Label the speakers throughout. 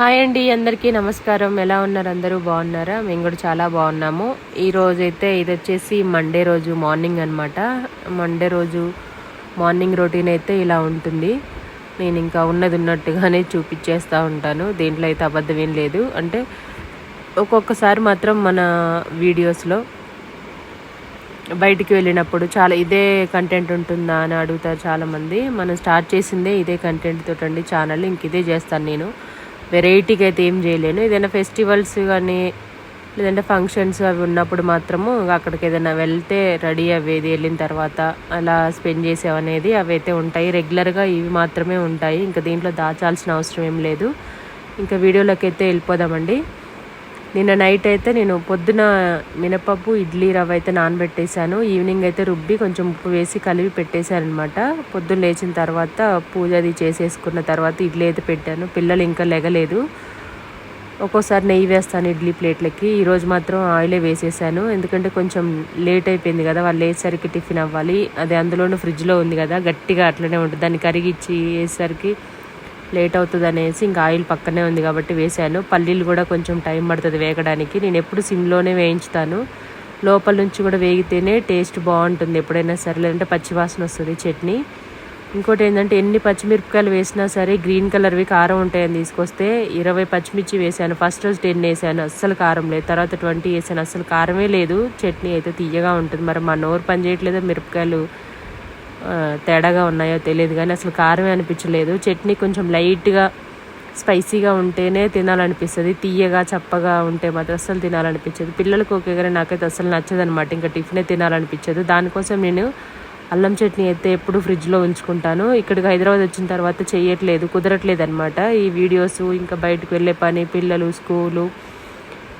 Speaker 1: Hi అండి అందరికీ నమస్కారం. ఎలా ఉన్నారు? అందరూ బాగున్నారా? మేము కూడా చాలా బాగున్నాము. ఈరోజు అయితే ఇది వచ్చేసి మండే రోజు మార్నింగ్ అనమాట మండే రోజు మార్నింగ్ రొటీన్ అయితే ఇలా ఉంటుంది. నేను ఇంకా ఉన్నది ఉన్నట్టుగానే చూపించేస్తూ ఉంటాను. దీంట్లో అయితే అబద్ధం ఏం లేదు. అంటే ఒక్కొక్కసారి మాత్రం మన వీడియోస్లో బయటికి వెళ్ళినప్పుడు చాలా ఇదే కంటెంట్ ఉంటుందా అని అడుగుతారు చాలామంది. మనం స్టార్ట్ చేసిందే ఇదే కంటెంట్ తోటండి ఛానల్ ఇంక ఇదే చేస్తాను నేను. వెరైటీగా అయితే ఏం చేయలేను. ఏదైనా ఫెస్టివల్స్ కానీ లేదంటే ఫంక్షన్స్ అవి ఉన్నప్పుడు మాత్రము అక్కడికి ఏదైనా వెళ్తే రెడీ అవ్వేది వెళ్ళిన తర్వాత అలా స్పెండ్ చేసేవనేది అవి అయితే ఉంటాయి. రెగ్యులర్గా ఇవి మాత్రమే ఉంటాయి. ఇంకా దీంట్లో దాచాల్సిన అవసరం ఏం లేదు. ఇంకా వీడియోలోకి అయితే వెళ్ళిపోదామండి. నిన్న నైట్ అయితే నేను పొద్దున మినపప్పు ఇడ్లీ రవ్వ అయితే నానబెట్టేశాను. ఈవినింగ్ అయితే రుబ్బి కొంచెం ఉప్పు వేసి కలిపి పెట్టేశానమాట పొద్దున్న లేచిన తర్వాత పూజ అది చేసేసుకున్న తర్వాత ఇడ్లీ అయితే పెట్టాను. పిల్లలు ఇంకా లెగలేదు. ఒక్కోసారి నెయ్యి వేస్తాను ఇడ్లీ ప్లేట్లకి. ఈరోజు మాత్రం ఆయిలే వేసేసాను. ఎందుకంటే కొంచెం లేట్ అయిపోయింది కదా వాళ్ళు వేసేసరికి టిఫిన్ అవ్వాలి. అది అందులోనూ ఫ్రిడ్జ్లో ఉంది కదా గట్టిగా అట్లనే ఉంటుంది. దాన్ని కరిగిచ్చి వేసేసరికి లేట్ అవుతుంది అనేసి ఇంకా ఆయిల్ పక్కనే ఉంది కాబట్టి వేసాను పల్లీలు కూడా కొంచెం టైం పడుతుంది వేగడానికి. నేను ఎప్పుడు సిమ్లోనే వేయించుతాను. లోపల నుంచి కూడా వేగితేనే టేస్ట్ బాగుంటుంది ఎప్పుడైనా సరే. లేదంటే పచ్చివాసన వస్తుంది చట్నీ. ఇంకోటి ఏంటంటే ఎన్ని పచ్చిమిరపకాయలు వేసినా సరే గ్రీన్ కలర్వి కారం ఉంటాయని తీసుకొస్తే ఇరవై పచ్చిమిర్చి వేసాను ఫస్ట్ రోజు టెన్ వేసాను అస్సలు కారం లేదు. తర్వాత ట్వంటీ వేసాను అస్సలు కారమే లేదు. చట్నీ అయితే తీయగా ఉంటుంది. మరి మా నోరు పని చేయట్లేదో? మిరపకాయలు తేడాగా ఉన్నాయో తెలియదు కానీ అసలు కారమే అనిపించలేదు. చట్నీ కొంచెం లైట్గా స్పైసీగా ఉంటేనే తినాలనిపిస్తుంది. తీయగా చప్పగా ఉంటే మాత్రం అస్సలు తినాలనిపించదు. పిల్లలకు ఓకే కానీ నాకైతే అసలు నచ్చదు అనమాట ఇంకా టిఫినే తినాలనిపించదు. దానికోసం నేను అల్లం చట్నీ అయితే ఎప్పుడు ఫ్రిడ్జ్లో ఉంచుకుంటాను. ఇక్కడికి హైదరాబాద్ వచ్చిన తర్వాత చేయట్లేదు కుదరట్లేదు అనమాట ఈ వీడియోస్ ఇంకా బయటకు వెళ్ళే పని పిల్లలు స్కూలు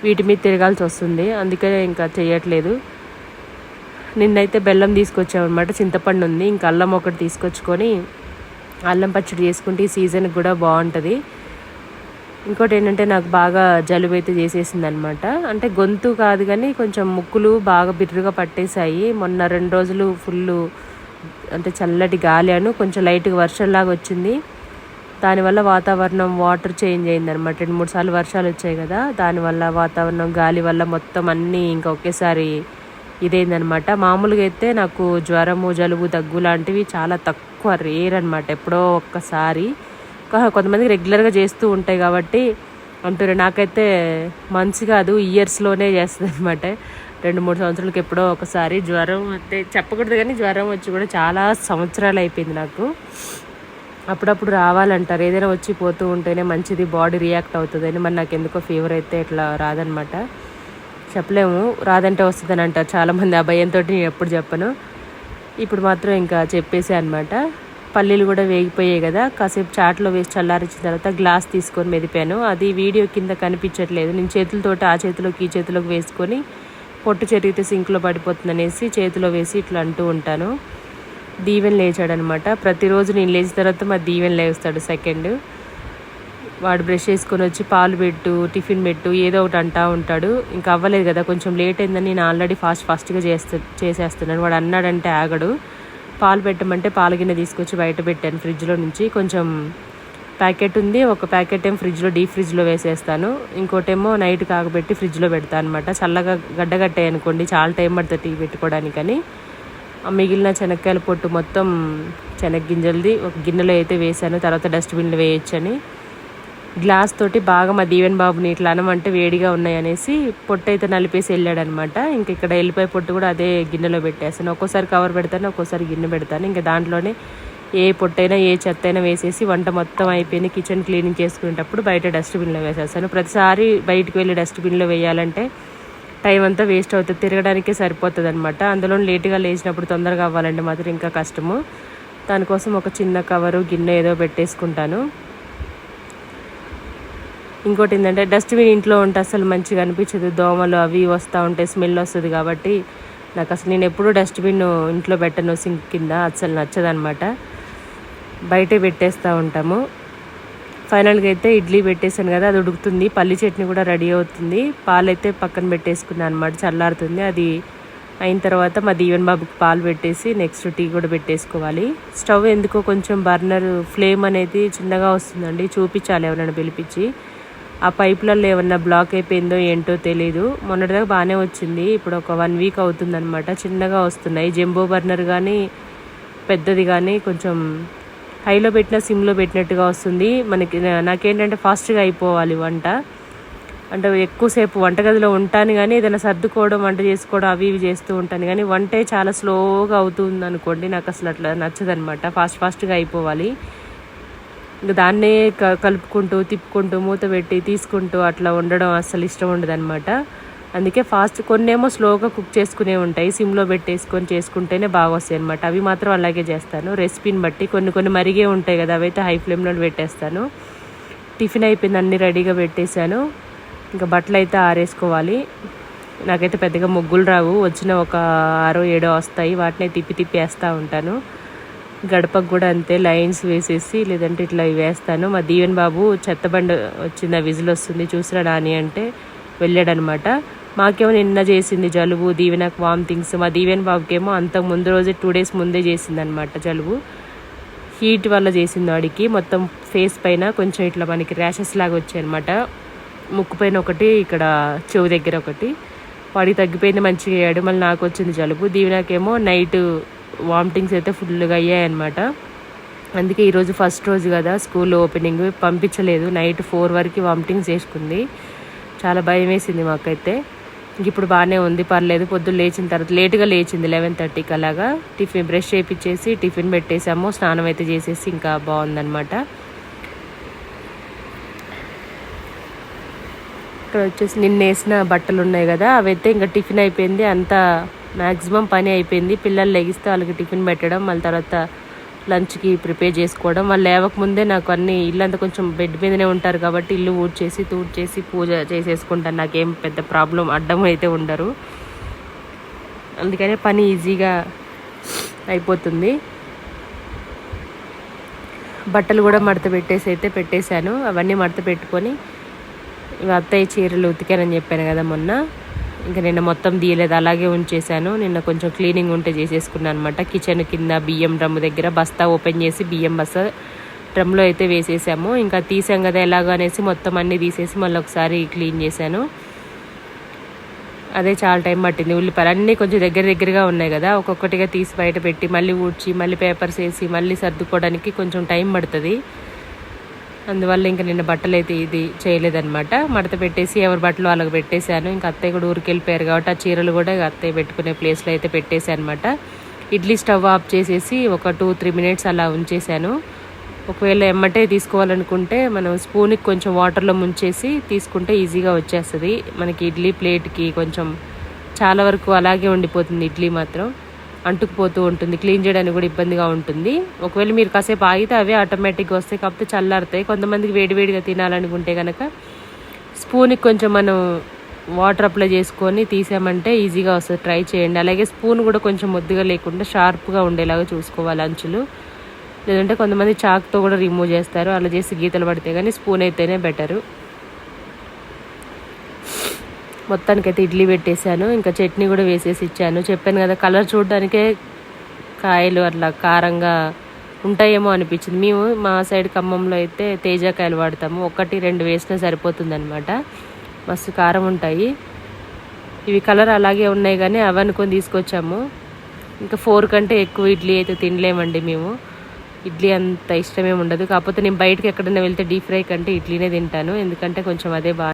Speaker 1: వీటి మీద తిరగాల్సి వస్తుంది. అందుకే ఇంకా చేయట్లేదు నిన్నైతే బెల్లం తీసుకొచ్చామన్నమాట. చింతపండు ఉంది. ఇంకా అల్లం ఒకటి తీసుకొచ్చుకొని అల్లం పచ్చడి చేసుకుంటే ఈ సీజన్కి కూడా బాగుంటుంది. ఇంకోటి ఏంటంటే నాకు బాగా జలుబు అయితే చేసేసింది అనమాట అంటే గొంతు కాదు కానీ కొంచెం ముక్కులు బాగా బిర్రుగా పట్టేశాయి. మొన్న రెండు రోజులు ఫుల్ అంటే చల్లటి గాలి అను కొంచెం లైట్గా వర్షంలాగా వచ్చింది. దానివల్ల వాతావరణం వాటర్ చేంజ్ అయింది అనమాట రెండు మూడు సార్లు వర్షాలు వచ్చాయి కదా. దానివల్ల వాతావరణం గాలి వల్ల మొత్తం అన్నీ ఇంకా ఒకేసారి ఇదేందనమాట మామూలుగా అయితే నాకు జ్వరము జలుబు దగ్గు లాంటివి చాలా తక్కువ రేర్ అనమాట ఎప్పుడో ఒక్కసారి. కొంతమందికి రెగ్యులర్గా చేస్తూ ఉంటాయి కాబట్టి అంటారు నాకైతే మంచి కాదు ఇయర్స్లోనే చేస్తుంది అనమాట రెండు మూడు సంవత్సరాలకి ఎప్పుడో ఒకసారి జ్వరం అయితే చెప్పకూడదు కానీ జ్వరం వచ్చి కూడా చాలా సంవత్సరాలు అయిపోయింది నాకు. అప్పుడప్పుడు రావాలంటారు. ఏదైనా వచ్చి పోతూ ఉంటేనే మంచిది బాడీ రియాక్ట్ అవుతుందని. మరి నాకు ఎందుకో ఫీవర్ అయితే ఇట్లా రాదనమాట చెప్పలేము. రాదంటే వస్తుందని అంటారు చాలామంది. ఆ భయంతో నేను ఎప్పుడు చెప్పను. ఇప్పుడు మాత్రం ఇంకా చెప్పేసే అనమాట పల్లీలు కూడా వేగిపోయాయి కదా. కాసేపు చాట్లో వేసి చల్లారించిన తర్వాత గ్లాస్ తీసుకొని మెదిపాను. అది వీడియో కింద కనిపించట్లేదు. నేను చేతులతోటి ఆ చేతిలోకి ఈ చేతిలోకి వేసుకొని పొట్టు చెరిగితే సింక్లో పడిపోతుంది అనేసి చేతిలో వేసి ఇట్లా అంటూ ఉంటాను. దీవెన్ లేచాడనమాట ప్రతిరోజు నేను లేచిన తర్వాత మా దీవెన్ లేస్తాడు సెకండ్. వాడు బ్రష్ చేసుకొని వచ్చి పాలు పెట్టు టిఫిన్ పెట్టు ఏదో ఒకటి అంటా ఉంటాడు. ఇంకా అవ్వలేదు కదా కొంచెం లేట్ అయిందని నేను ఆల్రెడీ ఫాస్ట్ ఫాస్ట్గా చేస్తూ చేసేస్తున్నాను. వాడు అన్నాడంటే ఆగడు. పాలు పెట్టమంటే పాల గిన్నె తీసుకొచ్చి బయట పెట్టాను ఫ్రిడ్జ్లో నుంచి. కొంచెం ప్యాకెట్ ఉంది ఒక ప్యాకెట్ ఏమో ఫ్రిడ్జ్లో డీప్ ఫ్రిడ్జ్లో వేసేస్తాను. ఇంకోటేమో నైట్ కాగబెట్టి ఫ్రిడ్జ్లో పెడతాను అనమాట చల్లగా గడ్డగట్టాయి అనుకోండి చాలా టైం పడుతుంది టీ పెట్టుకోవడానికని మిగిలిన శనక్కాయల పొట్టు మొత్తం శనగ్గింజలది ఒక గిన్నెలో అయితే వేసాను తర్వాత డస్ట్బిన్లో వేయొచ్చని. గ్లాస్ తోటి బాగా మా దీవెన్ బాబుని ఇట్లా అనమంటే వేడిగా ఉన్నాయి అనేసి పొట్టు అయితే నలిపేసి వెళ్ళాడనమాట. ఇంక ఇక్కడ వెళ్ళిపోయి పొట్టు కూడా అదే గిన్నెలో పెట్టేస్తాను. ఒక్కోసారి కవర్ పెడతాను ఒక్కోసారి గిన్నె పెడతాను. ఇంకా దాంట్లోనే ఏ పొట్టైనా ఏ చెత్త అయినా వేసేసి వంట మొత్తం అయిపోయింది. కిచెన్ క్లీనింగ్ చేసుకునేటప్పుడు బయట డస్ట్బిన్లో వేసేస్తాను. ప్రతిసారి బయటకు వెళ్ళి డస్ట్బిన్లో వేయాలంటే టైం అంతా వేస్ట్ అవుతుంది. తిరగడానికే సరిపోతుంది అనమాట అందులో లేటుగా లేచినప్పుడు తొందరగా అవ్వాలంటే మాత్రం ఇంకా కష్టము. దానికోసం ఒక చిన్న కవరు గిన్నె ఏదో పెట్టేసుకుంటాను. ఇంకోటి ఏంటంటే డస్ట్బిన్ ఇంట్లో ఉంటే అసలు మంచిగా అనిపించదు. దోమలు అవి వస్తూ ఉంటాయి స్మెల్ వస్తుంది కాబట్టి నాకు అసలు నేను ఎప్పుడూ డస్ట్బిన్ ఇంట్లో పెట్టను సింక్ కింద అసలు నచ్చదనమాట. బయటే పెట్టేస్తూ ఉంటాము. ఫైనల్గా అయితే ఇడ్లీ పెట్టేసాను కదా అది ఉడుకుతుంది. పల్లి చట్నీ కూడా రెడీ అవుతుంది. పాలైతే పక్కన పెట్టేసుకున్నాను అనమాట చల్లారుతుంది. అది అయిన తర్వాత మా దీవెన్ బాబుకి పాలు పెట్టేసి నెక్స్ట్ టీ కూడా పెట్టేసుకోవాలి. స్టవ్ ఎందుకో కొంచెం బర్నర్ ఫ్లేమ్ అనేది చిన్నగా వస్తుందండి చూపించాలి ఎవరైనా పిలిపించి. ఆ పైపులలో ఏమన్నా బ్లాక్ అయిపోయిందో ఏంటో తెలీదు. మొన్నటిదాకా బాగానే వచ్చింది. ఇప్పుడు ఒక వన్ వీక్ అవుతుందన్నమాట. చిన్నగా వస్తున్నాయి. జంబో బర్నర్ కానీ పెద్దది కానీ కొంచెం హైలో పెట్టిన సిమ్లో పెట్టినట్టుగా వస్తుంది. మనకి నాకేంటంటే ఫాస్ట్గా అయిపోవాలి వంట. అంటే ఎక్కువసేపు వంటగదిలో ఉంటాను కానీ ఏదైనా సర్దుకోవడం వంట చేసుకోవడం అవి ఇవి చేస్తూ ఉంటాను కానీ వంటే చాలా స్లోగా అవుతుంది అనుకోండి నాకు అసలు అట్లా నచ్చదనమాట ఫాస్ట్ ఫాస్ట్గా అయిపోవాలి. ఇంకా దాన్నే క కలుపుకుంటూ తిప్పుకుంటూ మూత పెట్టి తీసుకుంటూ అట్లా ఉండడం అస్సలు ఇష్టం ఉండదు అనమాట అందుకే ఫాస్ట్ కొన్నేమో స్లోగా కుక్ చేసుకునే ఉంటాయి. సిమ్లో పెట్టేసుకొని చేసుకుంటేనే బాగా వస్తాయి అనమాట అవి మాత్రం అలాగే చేస్తాను. రెసిపీని బట్టి కొన్ని కొన్ని మరిగే ఉంటాయి కదా అవైతే హై ఫ్లేమ్లో పెట్టేస్తాను. టిఫిన్ అయిపోయింది అన్నీ రెడీగా పెట్టేశాను. ఇంకా బట్టలు అయితే ఆరేసుకోవాలి. నాకైతే పెద్దగా ముగ్గులు రావు. వచ్చిన ఒక ఆరో ఏడో వస్తాయి. వాటిని తిప్పి తిప్పి వేస్తూ ఉంటాను. గడపకు కూడా అంతే లైన్స్ వేసేసి లేదంటే ఇట్లా వేస్తాను. మా దీవెన్ బాబు చెత్తబండ వచ్చింది ఆ విజిల్ వస్తుంది చూసిరా నాని అంటే వెళ్ళాడనమాట. మాకేమో నిన్న చేసింది జలుబు దీవెనకు వామిటింగ్స్ మా దీవెన్ బాబుకేమో అంతకు ముందు రోజే టూ డేస్ ముందే చేసింది అనమాట జలుబు. హీట్ వల్ల చేసింది వాడికి. మొత్తం ఫేస్ పైన కొంచెం ఇట్లా మనకి ర్యాషెస్ లాగా వచ్చాయి అనమాట ముక్కు పైన ఒకటి ఇక్కడ చెవు దగ్గర ఒకటి. వాడికి తగ్గిపోయింది మంచిగా అయ్యాడు. మళ్ళీ నాకు వచ్చింది జలుబు. దీవెనకేమో నైట్ వామిటింగ్స్ అయితే ఫుల్గా అయ్యాయన్నమాట అందుకే ఈరోజు ఫస్ట్ రోజు కదా స్కూల్ ఓపెనింగ్. పంపించలేదు. నైట్ ఫోర్ వరకు వామిటింగ్స్ చేసుకుంది. చాలా భయం వేసింది మాకైతే. ఇంక ఇప్పుడు బాగానే ఉంది. పర్లేదు. పొద్దున్న లేచిన తర్వాత లేట్గా లేచింది లెవెన్ థర్టీకి అలాగా. టిఫిన్ బ్రష్ చేయించేసి టిఫిన్ పెట్టేసాము. స్నానం అయితే చేసేసి ఇంకా బాగుందన్నమాట. ఇక్కడ వచ్చేసి నిన్న వేసిన బట్టలు ఉన్నాయి కదా అవైతే ఇంకా టిఫిన్ అయిపోయింది. అంతా మ్యాక్సిమం పని అయిపోయింది. పిల్లలు లెగిస్తే వాళ్ళకి టిఫిన్ పెట్టడం మళ్ళీ తర్వాత లంచ్కి ప్రిపేర్ చేసుకోవడం. వాళ్ళు లేవకముందే నాకు అన్ని ఇల్లంతా కొంచెం బెడ్ మీదనే ఉంటారు కాబట్టి ఇల్లు ఊడ్చేసి తూడ్చేసి పూజ చేసేసుకుంటాను నాకేం పెద్ద ప్రాబ్లం అడ్డం అయితే ఉండరు. అందుకనే పని ఈజీగా అయిపోతుంది. బట్టలు కూడా మడత పెట్టేసి అయితే పెట్టేశాను. అవన్నీ మడత పెట్టుకొని అత్తయ్య చీరలు ఉతికానని చెప్పాను కదా మొన్న. ఇంకా నిన్న మొత్తం తీయలేదు. అలాగే ఉంచేసాను నిన్న కొంచెం క్లీనింగ్ ఉంటే చేసేసుకున్నాను అనమాట కిచెన్ కింద బియ్యం డ్రమ్ము దగ్గర బస్తా ఓపెన్ చేసి బియ్యం బస్తా డ్రమ్లో అయితే వేసేసాము. ఇంకా తీసాం కదా ఎలాగో అనేసి మొత్తం అన్నీ తీసేసి మళ్ళీ ఒకసారి క్లీన్ చేశాను. అదే చాలా టైం పట్టింది. ఉల్లిపాయలు అన్నీ కొంచెం దగ్గర దగ్గరగా ఉన్నాయి కదా. ఒక్కొక్కటిగా తీసి బయట పెట్టి మళ్ళీ ఊడ్చి మళ్ళీ పేపర్స్ వేసి మళ్ళీ సర్దుకోవడానికి కొంచెం టైం పడుతుంది. అందువల్ల ఇంకా నిన్న బట్టలు అయితే ఇది చేయలేదన్నమాట. మడత పెట్టేసి ఎవరి బట్టలు వాళ్ళకి పెట్టేశాను. ఇంకా అత్తయ్య కూడా ఊరికి వెళ్ళిపోయారు కాబట్టి ఆ చీరలు కూడా అత్తయ్య పెట్టుకునే ప్లేస్లో అయితే పెట్టేశాను అనమాట ఇడ్లీ స్టవ్ ఆఫ్ చేసేసి ఒక టూ త్రీ మినిట్స్ అలా ఉంచేశాను. ఒకవేళ ఎమ్మటే తీసుకోవాలనుకుంటే మనం స్పూన్కి కొంచెం వాటర్లో ముంచేసి తీసుకుంటే ఈజీగా వచ్చేస్తుంది. మనకి ఇడ్లీ ప్లేట్కి కొంచెం చాలా వరకు అలాగే ఉండిపోతుంది ఇడ్లీ మాత్రం. అంటుకుపోతూ ఉంటుంది క్లీన్ చేయడానికి కూడా ఇబ్బందిగా ఉంటుంది. ఒకవేళ మీరు కాసేపు ఆగితే అవే ఆటోమేటిక్గా వస్తాయి కాకపోతే చల్లారుతాయి. కొంతమందికి వేడివేడిగా తినాలనుకుంటే కనుక స్పూన్కి కొంచెం మనం వాటర్ అప్లై చేసుకొని తీసామంటే ఈజీగా వస్తుంది. ట్రై చేయండి. అలాగే స్పూన్ కూడా కొంచెం ముద్దుగా లేకుండా షార్ప్గా ఉండేలాగా చూసుకోవాలి అంచులు. లేదంటే కొంతమంది చాక్తో కూడా రిమూవ్ చేస్తారు. అలా చేసి గీతలు పడితే కానీ స్పూన్ అయితేనే బెటరు మొత్తానికైతే ఇడ్లీ పెట్టేశాను. ఇంకా చట్నీ కూడా వేసేసి ఇచ్చాను. చెప్పాను కదా కలర్ చూడడానికే కాయలు అట్లా కారంగా ఉంటాయేమో అనిపించింది. మేము మా సైడ్ ఖమ్మంలో అయితే తేజాకాయలు వాడతాము. ఒకటి రెండు వేసినా సరిపోతుంది అనమాట మస్తు కారం ఉంటాయి. ఇవి కలర్ అలాగే ఉన్నాయి కానీ అవి అనుకొని తీసుకొచ్చాము. ఇంకా ఫోర్ కంటే ఎక్కువ ఇడ్లీ అయితే తినలేమండి మేము. ఇడ్లీ అంత ఇష్టమేమి ఉండదు. కాకపోతే నేను బయటకి ఎక్కడైనా వెళ్తే డీప్ ఫ్రై కంటే ఇడ్లీనే తింటాను. ఎందుకంటే కొంచెం అదే బాగా